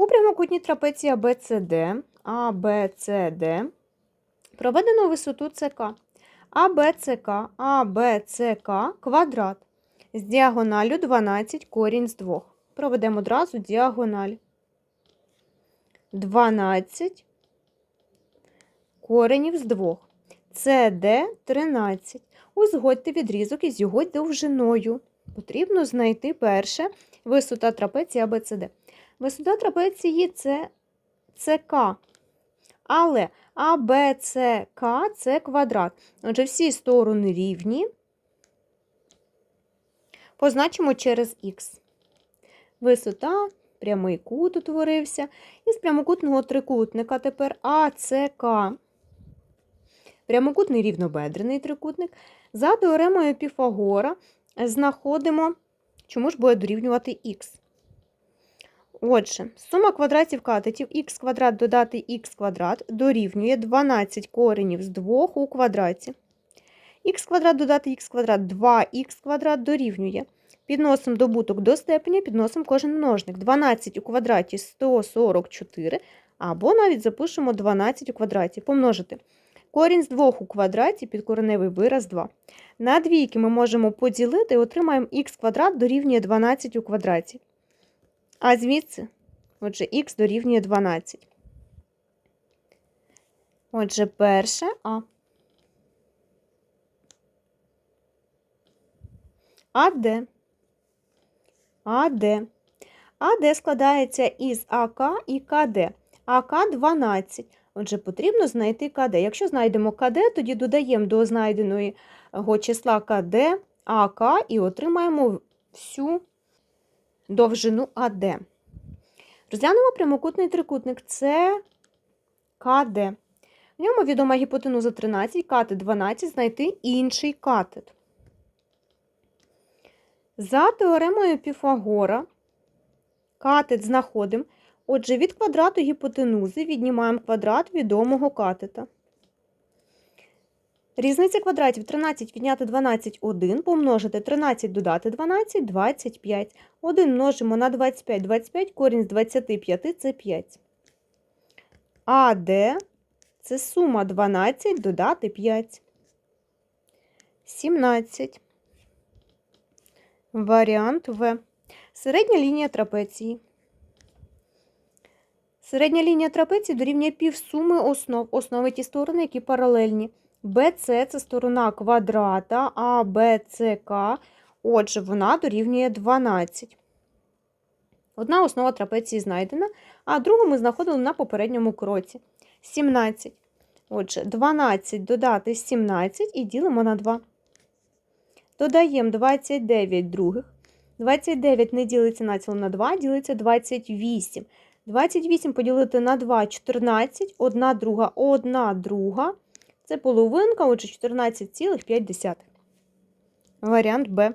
У прямокутній трапеції ABCD, ABCD проведено висоту СК. АБЦК, АБЦК квадрат з діагоналю 12 корінь з 2. Проведемо одразу діагональ. 12 коренів з 2. СД 13. Узгодьте відрізок із його довжиною. Потрібно знайти перше висота трапеції ABCD. Висота трапеції це ЦК. Але АБЦК це квадрат. Отже, всі сторони рівні. Позначимо через х. Висота, прямий кут утворився. Із прямокутного трикутника тепер АЦК. Прямокутний рівнобедрений трикутник. За теоремою Піфагора знаходимо, чому ж буде дорівнювати х. Отже, сума квадратів катетів х квадрат додати х квадрат дорівнює 12 коренів з 2 у квадраті. х квадрат додати х квадрат 2х квадрат дорівнює. Підносимо добуток до степеня, підносимо кожен множник. 12 у квадраті 144, або навіть запишемо 12 у квадраті. Помножити. Корінь з 2 у квадраті підкореневий вираз 2. На двійки ми можемо поділити і отримаємо х квадрат дорівнює 12 у квадраті. А звідси, отже, х дорівнює 12. Отже, перше А. АД. АД. АД складається із АК і КД. АК 12. Отже, потрібно знайти КД. Якщо знайдемо КД, тоді додаємо до знайденого числа КД АК і отримаємо всю довжину АД. Розглянемо прямокутний трикутник це КД. В ньому відома гіпотенуза 13, катет 12, знайти інший катет. За теоремою Піфагора катет знаходимо. Отже, від квадрату гіпотенузи віднімаємо квадрат відомого катета. Різниця квадратів 13 відняти 12 – 1, помножити 13 додати 12 – 25. 1 множимо на 25, 25, корінь з 25 – це 5. АД – це сума 12 додати 5. 17. Варіант В. Середня лінія трапеції. Середня лінія трапеції дорівнює півсуми основ. Основи ті сторони, які паралельні. BC – це сторона квадрата, а BCK, отже, вона дорівнює 12. Одна основа трапеції знайдена, а другу ми знаходили на попередньому кроці. 17. Отже, 12 додати 17 і ділимо на 2. Додаємо 29 других. 29 не ділиться націло на 2, ділиться 28. 28 поділити на 2 – 14, 1 друга, 1 друга. Це половинка, отже, 14,5. Варіант Б.